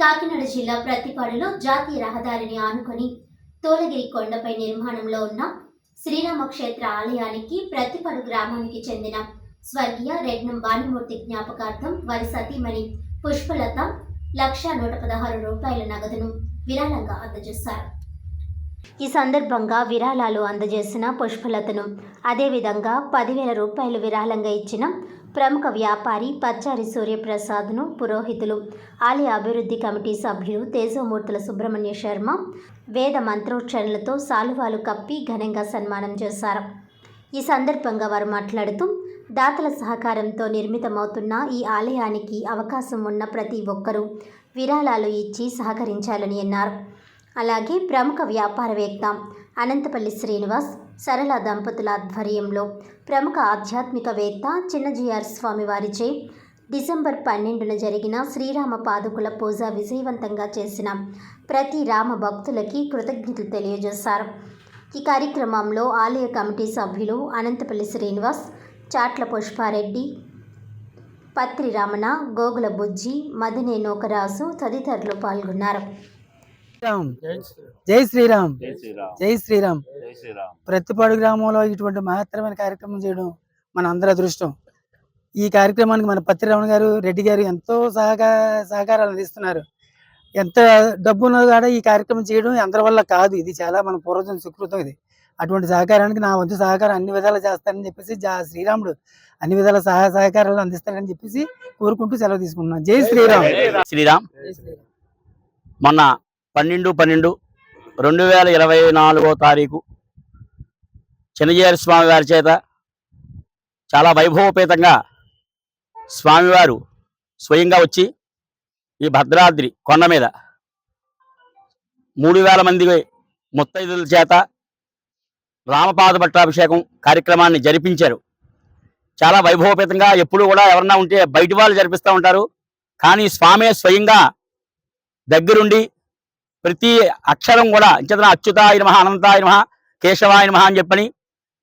కాకినాడ జిల్లా ప్రతిపాడులో జాతీయ రహదారిని ఆనుకొని తోలగిరి కొండపై నిర్మాణంలో ఉన్న శ్రీరామ క్షేత్ర ఆలయానికి ప్రతిపాడు గ్రామానికి చెందిన స్వర్గీయ రెడ్నం భానుమూర్తి జ్ఞాపకార్థం వారి సతీమణి పుష్పలత లక్ష నూట పదహారు రూపాయల నగదును విరాళంగా అందజేశారు. ఈ సందర్భంగా విరాళాలు అందజేసిన పుష్పలతను అదేవిధంగా పదివేల రూపాయలు విరాళంగా ఇచ్చిన ప్రముఖ వ్యాపారి పచ్చారి సూర్యప్రసాద్ను పురోహితులు ఆలయ అభివృద్ధి కమిటీ సభ్యులు తేజోమూర్తుల సుబ్రహ్మణ్య శర్మ వేద మంత్రోచ్చరణలతో సాలువాలు కప్పి ఘనంగా సన్మానం చేశారు. ఈ సందర్భంగా వారు మాట్లాడుతూ దాతల సహకారంతో నిర్మితమవుతున్న ఈ ఆలయానికి అవకాశం ఉన్న ప్రతి ఒక్కరూ విరాళాలు ఇచ్చి సహకరించాలని అన్నారు. అలాగే ప్రముఖ వ్యాపారవేత్త అనంతపల్లి శ్రీనివాస్ సరళ దంపతుల ఆధ్వర్యంలో ప్రముఖ ఆధ్యాత్మికవేత్త చిన్నజీఆర్ స్వామి వారిచే డిసెంబర్ పన్నెండున జరిగిన శ్రీరామ పాదుకుల పూజ విజయవంతంగా చేసిన ప్రతి రామ భక్తులకి కృతజ్ఞతలు తెలియజేశారు. ఈ కార్యక్రమంలో ఆలయ కమిటీ సభ్యులు అనంతపల్లి శ్రీనివాస్ చాట్ల పుష్పారెడ్డి పత్రి రమణ గోగుల బుజ్జి మదినే నోకరాసు తదితరులు పాల్గొన్నారు. శ్రీరామ్. జై శ్రీరామ్. జై శ్రీరామ్. జై శ్రీరామ్. జై శ్రీరామ్. ప్రతిపాడు గ్రామంలో ఇటువంటి మహత్తరమైన కార్యక్రమం చేయడం మన అందరి అదృష్టం. ఈ కార్యక్రమానికి మన పత్రి రమణ గారు రెడ్డి గారు ఎంతో సహకార సహకారాలు అందిస్తున్నారు. ఎంత డబ్బు ఉన్నది కూడా ఈ కార్యక్రమం చేయడం అందరి వల్ల కాదు. ఇది చాలా మన పూర్వజం సుకృతం ఇది. అటువంటి సహకారానికి నా వంతు సహకారం అన్ని విధాలు చేస్తానని చెప్పేసి జా- శ్రీరాముడు అన్ని విధాల సహాయ సహకారాలు అందిస్తారని చెప్పేసి కోరుకుంటూ సెలవు తీసుకుంటున్నాను. జై శ్రీరామ్. శ్రీరామ్. మొన్న పన్నెండు పన్నెండు. రెండు వేల ఇరవై నాలుగో తారీఖు చిన్నజీఆర్ స్వామివారి చేత చాలా వైభవపేతంగా స్వామివారు స్వయంగా వచ్చి ఈ భద్రాద్రి కొండ మీద మూడు వేల మంది ముత్తైదుల చేత రామపాద పట్టాభిషేకం కార్యక్రమాన్ని జరిపించారు. చాలా వైభవపేతంగా ఎప్పుడు కూడా ఎవరన్నా ఉంటే బయటి వాళ్ళు జరిపిస్తూ ఉంటారు. కానీ స్వామి స్వయంగా దగ్గరుండి ప్రతి అక్షరం కూడా ఇంచేతన అచ్యుతాయ నమ అనంతాయ నమ కేశవాయ నమ అని చెప్పని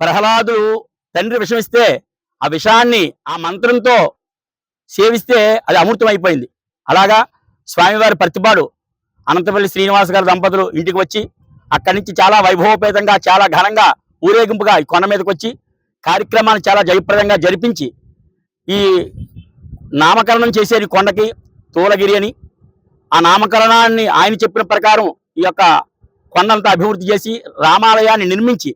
ప్రహ్లాదుడు తండ్రి విషమిస్తే ఆ విషాన్ని ఆ మంత్రంతో సేవిస్తే అది అమృతం అయిపోయింది అలాగా స్వామివారి ప్రతిపాడు అనంతపల్లి శ్రీనివాస్ గారి దంపతులు ఇంటికి వచ్చి అక్కడి నుంచి చాలా వైభవపేతంగా చాలా ఘనంగా ఊరేగింపుగా ఈ కొండ మీదకి వచ్చి కార్యక్రమాన్ని చాలా జయప్రదంగా జరిపించి ఈ నామకరణం చేసేది కొండకి తూలగిరి అని ఆ నామకరణాన్ని ఆయన చెప్పిన ప్రకారం ఈ యొక్క కొండంతా అభివృద్ధి చేసి రామాలయాన్ని నిర్మించి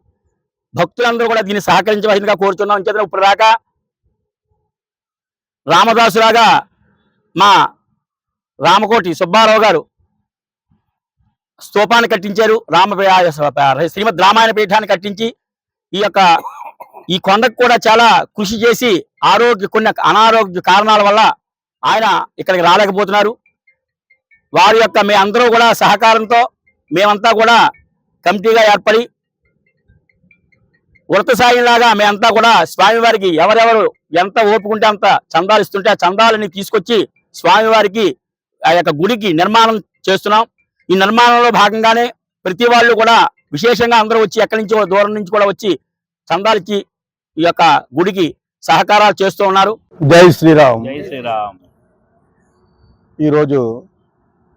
భక్తులందరూ కూడా దీన్ని సహకరించవలసిందిగా కోరుతున్నాం. చేత ఇప్పుడు రాక రామదాసులాగా మా రామకోటి సుబ్బారావు గారు స్తూపాన్ని కట్టించారు. రామ శ్రీమద్ రామాయణ పీఠాన్ని కట్టించి ఈ యొక్క ఈ కొండకు కూడా చాలా కృషి చేసి ఆరోగ్య కొన్ని అనారోగ్య కారణాల వల్ల ఆయన ఇక్కడికి రాలేకపోతున్నారు. వారి యొక్క మీ అందరూ కూడా సహకారంతో మేమంతా కూడా కమిటీగా ఏర్పడి వృత సాయంలాగా మేమంతా కూడా స్వామివారికి ఎవరెవరు ఎంత ఓపుకుంటే అంత చందాలు ఇస్తుంటే ఆ చందాలని తీసుకొచ్చి స్వామివారికి ఆ యొక్క గుడికి నిర్మాణం చేస్తున్నాం. ఈ నిర్మాణంలో భాగంగానే ప్రతి వాళ్ళు కూడా విశేషంగా అందరూ వచ్చి ఎక్కడి నుంచో దూరం నుంచి కూడా వచ్చి చందాలు ఇచ్చి ఈ యొక్క గుడికి సహకారాలు చేస్తూ ఉన్నారు. జై శ్రీరామ్. జై శ్రీరామ్. ఈరోజు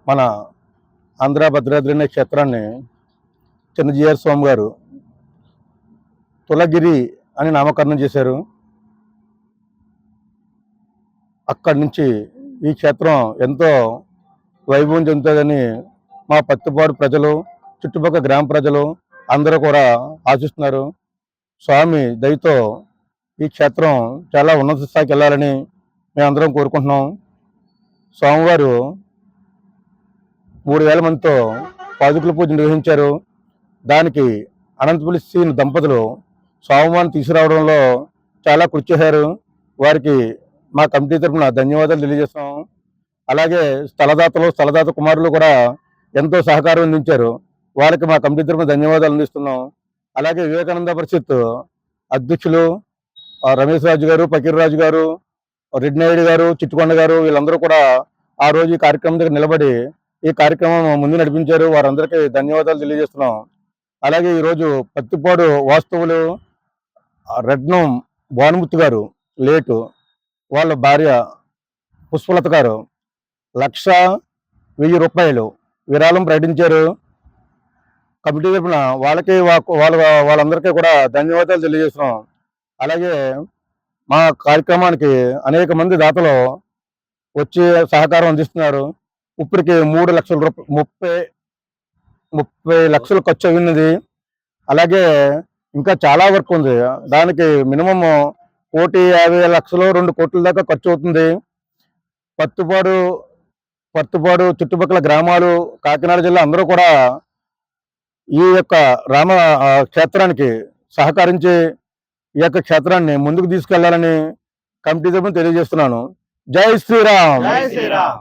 మన ఆంధ్ర భద్రాద్రి అనే క్షేత్రాన్ని చిన్నజీఆర్ స్వామి గారు తులగిరి అని నామకరణం చేశారు. అక్కడి నుంచి ఈ క్షేత్రం ఎంతో వైభవం చెందుతుందని మా పత్తిపాడు ప్రజలు చుట్టుపక్కల గ్రామ ప్రజలు అందరూ కూడా ఆశిస్తున్నారు. స్వామి దయతో ఈ క్షేత్రం చాలా ఉన్నత స్థాయికి వెళ్ళాలని మేమందరం కోరుకుంటున్నాం. స్వామివారు మూడు వేల మందితో పాదుకుల పూజ నిర్వహించారు. దానికి అనంతపురి శ్రీ దంపతులు స్వామివారిని తీసుకురావడంలో చాలా కృషి చేశారు. వారికి మా కమిటీ తరఫున ధన్యవాదాలు తెలియజేస్తాం అలాగే స్థలదాతలు స్థలదాత కుమారులు కూడా ఎంతో సహకారం అందించారు. వారికి మా కమిటీ తరఫున ధన్యవాదాలు అందిస్తున్నాం. అలాగే వివేకానంద పరిషత్ అధ్యక్షులు రమేష్ రాజు గారు పకీర్ రాజు గారు రెడ్డినాయుడు గారు చిట్టుకొండ గారు వీళ్ళందరూ కూడా ఆ రోజు ఈ కార్యక్రమం దగ్గర నిలబడి ఈ కార్యక్రమం ముందు నడిపించారు. వారందరికీ ధన్యవాదాలు తెలియజేస్తున్నాం. అలాగే ఈరోజు పత్తిపాడు వాస్తవులు రత్నం భానుమూర్తి గారు లేటు వాళ్ళ భార్య పుష్పలత గారు లక్ష వెయ్యి రూపాయలు విరాళం ప్రకటించారు. కమిటీ తరఫున వాళ్ళకి వాళ్ళ వాళ్ళందరికీ కూడా ధన్యవాదాలు తెలియజేస్తున్నాం. అలాగే మా కార్యక్రమానికి అనేక మంది దాతలు వచ్చి సహకారం అందిస్తున్నారు. ఇప్పటికి మూడు లక్షల రూపాయలు ముప్పై ముప్పై లక్షలు ఖర్చు అయినది అలాగే ఇంకా చాలా వర్క్ ఉంది. దానికి మినిమం కోటి యాభై లక్షలు రెండు కోట్ల దాకా ఖర్చు అవుతుంది. పత్తుపాడు పత్తుపాడు చుట్టుపక్కల గ్రామాలు కాకినాడ జిల్లా అందరూ కూడా ఈ యొక్క రామ క్షేత్రానికి సహకరించి ఈ యొక్క క్షేత్రాన్ని ముందుకు తీసుకెళ్ళాలని కమిటీ తరపున తెలియజేస్తున్నాను. జై శ్రీరామ్! జై శ్రీరామ్!